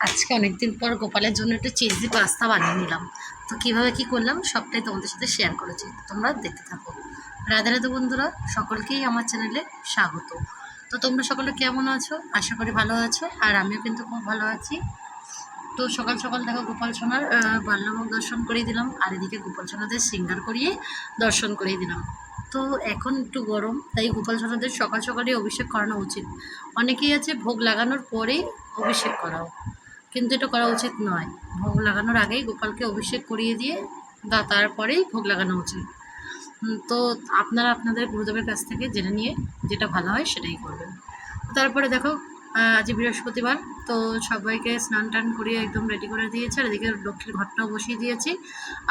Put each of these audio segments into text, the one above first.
আজকে অনেকদিন পর গোপালের জন্য একটু চিজি পাস্তা বানিয়ে নিলাম। তো কীভাবে কি করলাম, সবটাই তোমাদের সাথে শেয়ার করেছি। তোমরা দেখতে থাকো। রাধে রাধে বন্ধুরা, সকলকেই আমার চ্যানেলে স্বাগত। তো তোমরা সকলে কেমন আছো? আশা করি ভালো আছো, আর আমিও কিন্তু খুব ভালো আছি। তো সকাল সকাল দেখো গোপাল সোনার বাল্যভোগ দর্শন করিয়ে দিলাম, আর এদিকে গোপাল সোনাদের সিঙ্গার করিয়ে দর্শন করিয়ে দিলাম। তো এখন একটু গরম, তাই গোপাল সোনাদের সকাল সকালে অভিষেক করানো উচিত। অনেকেই আছে ভোগ লাগানোর পরেই অভিষেক করাও। কিন্তু এটা করা উচিত নয়। ভোগ লাগানোর আগেই গোপালকে অভিষেক করিয়ে দিয়ে বা তারপরেই ভোগ লাগানো উচিত। তো আপনারা আপনাদের গুরুদেবের কাছ থেকে জেনে নিয়ে যেটা ভালো হয় সেটাই করবেন। তারপরে দেখো আজ বৃহস্পতিবার, তো সবাইকে স্নান টান করিয়ে একদম রেডি করে দিয়েছে। আর এদিকে লক্ষ্মীর ঘরটাও বসিয়ে দিয়েছি।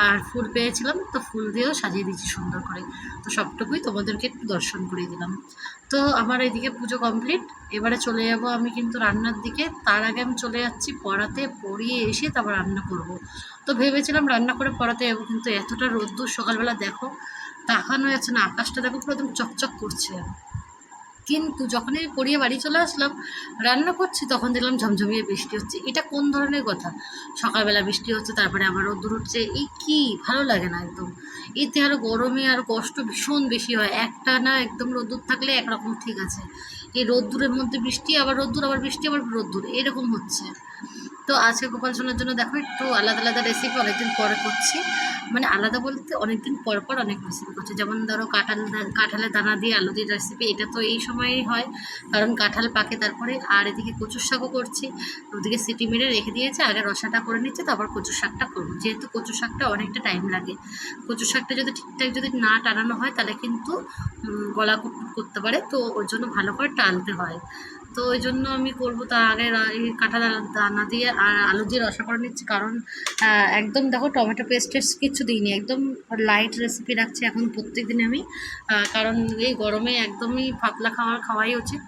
আর ফুল পেয়েছিলাম, তো ফুল দিয়েও সাজিয়ে দিয়েছি সুন্দর করে। তো সবটুকুই তোমাদেরকে একটু দর্শন করিয়ে দিলাম। তো আমার এইদিকে পুজো কমপ্লিট এবারে চলে যাব আমি কিন্তু রান্নার দিকে। তার আগে আমি চলে যাচ্ছি পড়াতে। পড়িয়ে এসে তারপর রান্না করব। তো ভেবেছিলাম রান্না করে পড়াতে যাব, কিন্তু এতটা রোদ্দুর সকালবেলা দেখো তাকানো যাচ্ছে না। আকাশটা দেখো পুরো একদম চকচক করছে। কিন্তু যখন আমি পড়িয়ে বাড়ি চলে আসলাম, রান্না করছি, তখন দেখলাম ঝমঝমিয়ে বৃষ্টি হচ্ছে। এটা কোন ধরনের কথা? সকালবেলা বৃষ্টি হচ্ছে, তারপরে আবার রোদ্দুর হচ্ছে এই কি? ভালো লাগে না একদম। এতে আরও গরমে আর কষ্ট ভীষণ বেশি হয়। একটা না একদম রোদ্দুর থাকলে একরকম ঠিক আছে। এই রোদ্দুরের মধ্যে বৃষ্টি, আবার রোদ্দুর, আবার বৃষ্টি, আবার রোদ্দুর, এরকম হচ্ছে। তো আজকে গোপাল সোনার জন্য দেখো একটু আলাদা আলাদা রেসিপি অনেকদিন পরে করছি। মানে আলাদা বলতে অনেকদিন পর পর অনেক রেসিপি করছি। যেমন ধরো কাঁঠাল কাঁঠালের দানা দিয়ে আলু দিয়ে রেসিপি এটা তো এই সময়ই হয়। কারণ কাঁঠাল পাকে তারপরে আর এদিকে কচুর শাকও করছি। ওদিকে সিটি মেরে রেখে দিয়েছে, আগে রসাটা করে নিচ্ছে, তারপর কচুর শাকটা করব। যেহেতু কচুর শাকটা অনেকটা টাইম লাগে। কচুর শাকটা যদি ঠিকঠাক যদি না টানানো হয়, তাহলে কিন্তু গলা করতে পারে। তো ওর জন্য ভালো করে টানতে হয়। তো ওই জন্য আমি করব তার আগে কাঁটা দানা দিয়ে আর আলু দিয়ে রসা করে নিচ্ছি। কারণ একদম দেখো টমেটো পেস্ট টেস্ট কিছু দিইনি। একদম লাইট রেসিপি রাখছি এখন প্রত্যেক দিন আমি কারণ এই গরমে একদমই ফাপলা খাওয়ার খাওয়াই উচিত।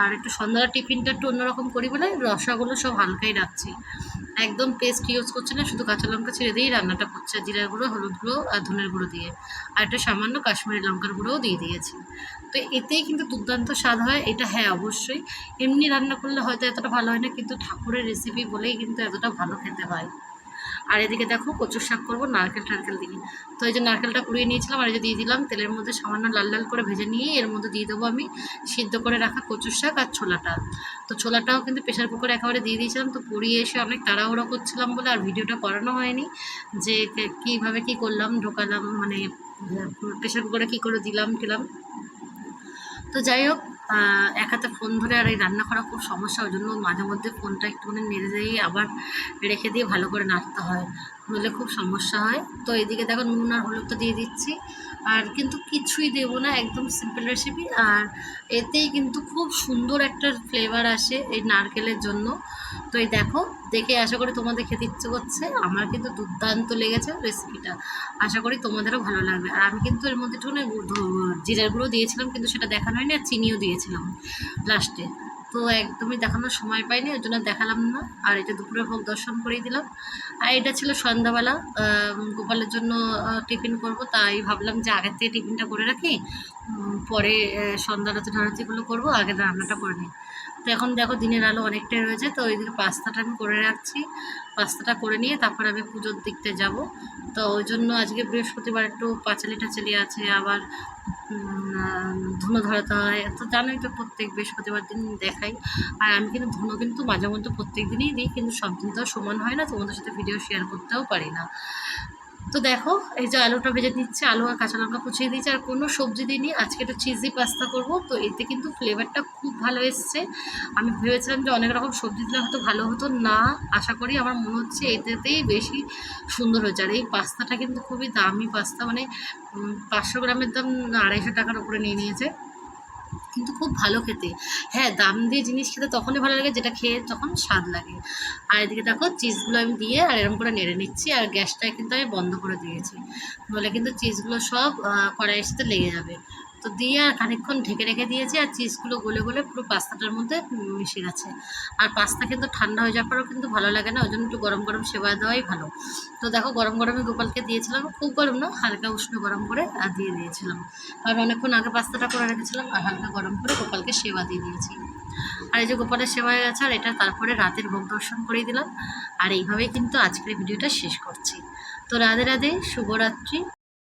আর একটু সন্ধ্যার টিফিনটা একটু অন্যরকম করি বলে রসাগুলো সব হালকাই রাখছি। একদম পেস্ট ইউজ করছি না, শুধু কাঁচা লঙ্কা ছেড়ে দিয়েই রান্নাটা করছে জিরার গুঁড়ো, হলুদ গুঁড়ো, আর ধনের গুঁড়ো দিয়ে। আর একটা সামান্য কাশ্মীরি লঙ্কার গুঁড়োও দিয়ে দিয়েছি। তো এতেই কিন্তু দুর্দান্ত স্বাদ হয়, এটা হ্যাঁ অবশ্যই। এমনি রান্না করলে হয়তো এতটা ভালো হয় না, কিন্তু ঠাকুরের রেসিপি বলেই কিন্তু এতটা ভালো খেতে হয়। আর এদিকে দেখো কচুর শাক করব, নারকেল টারকেল দিয়ে। তো এই যে নারকেলটা কুড়িয়ে নিয়েছিলাম, আর এই যে দিয়ে দিলাম, তেলের মধ্যে সামান্য লাল লাল করে ভেজে নিয়ে এর মধ্যে দিয়ে দেবো আমি সিদ্ধ করে রাখা কচুর শাক আর ছোলাটা। তো ছোলাটাও কিন্তু প্রেশার কুকারে একেবারে দিয়ে দিয়েছিলাম, তো পুড়িয়ে এসে অনেক তাড়াহুড়ো করছিলাম বলে আর ভিডিওটা করানো হয়নি যে কীভাবে কী করলাম, ঢোকালাম মানে প্রেশার কুকারে কী করে দিলাম টিলাম তো যাই হোক এক হাতে ফোন ধরে আর এই রান্না করা খুব সমস্যা, ওই জন্য মাঝে মধ্যে ফোনটা একটুখানি নেড়ে দিয়ে আবার রেখে দিয়ে ভালো করে নাড়তে হয়। নইলে খুব সমস্যা হয়। তো এদিকে দেখো নুন আর হলুদটা দিয়ে দিচ্ছি। আর কিন্তু কিছুই দেবো না, একদম সিম্পল রেসিপি আর এতেই কিন্তু খুব সুন্দর একটা ফ্লেভার আসে এই নারকেলের জন্য। তো এই দেখো, দেখে আশা করি তোমাদের খেতে ইচ্ছে করছে। আমার কিন্তু দুর্দান্ত লেগেছে রেসিপিটা আশা করি তোমাদেরও ভালো লাগবে। আর আমি কিন্তু এর মধ্যে একটুখানি জিরার গুঁড়ো দিয়েছিলাম কিন্তু সেটা দেখানো হয়নি আর চিনিও দিয়েছিলাম লাস্টে তো একদমই দেখানোর সময় পাইনি, ওই জন্য দেখালাম না। আর এটা দুপুরে ভোগ দর্শন করিয়ে দিলাম। আর এটা ছিল সন্ধ্যাবেলা গোপালের জন্য টিফিন করব, তাই ভাবলাম যে আগের থেকে টিফিনটা করে রাখি। পরে সন্ধ্যারাতে ঢাড়াতিগুলো করব, আগে রান্নাটা করে নিই। তো এখন দেখো দিনের আলো অনেকটাই রয়েছে, তো ওইদিকে পাস্তাটা আমি করে রাখছি। পাস্তাটা করে নিয়ে তারপর আমি পুজোর দিকতে যাব। তো ওই জন্য আজকে বৃহস্পতিবার একটু পাঁচালি টাচালি আছে, আবার ধুনো ধরাতে হয়। তো জানোই তো প্রত্যেক বৃহস্পতিবার দিন দেখাই। আর আমি কিন্তু ধুনো কিন্তু মাঝে মধ্যে প্রত্যেক দিনই দিই, কিন্তু সব দিন তো সমান হয় না, তোমাদের সাথে ভিডিও শেয়ার করতেও পারি না। তো দেখো, এই যে আলুটা ভেজে দিচ্ছে আলু আর কাঁচা লঙ্কা কুচিয়ে দিয়েছি, আর কোনো সবজি দিইনি। আজকে একটু চিজি পাস্তা করব, তো এতে কিন্তু ফ্লেভারটা খুব ভালো এসছে। আমি ভেবেছিলাম যে অনেক রকম সবজি দিলে হয়তো ভালো হতো না, আশা করি আমার মনে হচ্ছে এতেতেই বেশি সুন্দর হয়েছে। আর এই পাস্তাটা কিন্তু খুবই দামি পাস্তা মানে পাঁচশো গ্রামের দাম আড়াইশো টাকার উপরে নিয়ে নিয়েছে। কিন্তু খুব ভালো খেতে। হ্যাঁ দাম দিয়ে জিনিস খেতে তখনই ভালো লাগে যেটা খেয়ে তখন স্বাদ লাগে। আর এদিকে দেখো চিজগুলো আমি দিয়ে আর এরকম করে নেড়ে নিচ্ছি আর গ্যাসটা কিন্তু আমি বন্ধ করে দিয়েছি। বলে কিন্তু চিজগুলো সব কড়াইয়ের সাথে লেগে যাবে। তো দিয়ে আর খানিকক্ষণ ঢেকে রেখে দিয়েছি আর চিজগুলো গলে গলে পুরো পাস্তাটার মধ্যে মিশে গেছে আর পাস্তা কিন্তু ঠান্ডা হয়ে যাওয়ার পরেও কিন্তু ভালো লাগে না ওই জন্য একটু গরম গরম সেবা দেওয়াই ভালো। তো দেখো গরম গরমে গোপালকে দিয়েছিলাম, খুব গরম না, হালকা উষ্ণ গরম করে আর দিয়ে দিয়েছিলাম। কারণ অনেকক্ষণ আগে পাস্তাটা করে রেখেছিলাম আর হালকা গরম করে গোপালকে সেবা দিয়ে দিয়েছি। আর এই যে গোপালের সেবা হয়ে গেছে, আর এটা তারপরে রাতের ভোগ দর্শন করিয়ে দিলাম। আর এইভাবেই কিন্তু আজকের ভিডিওটা শেষ করছি। তো রাধে রাধে, শুভরাত্রি।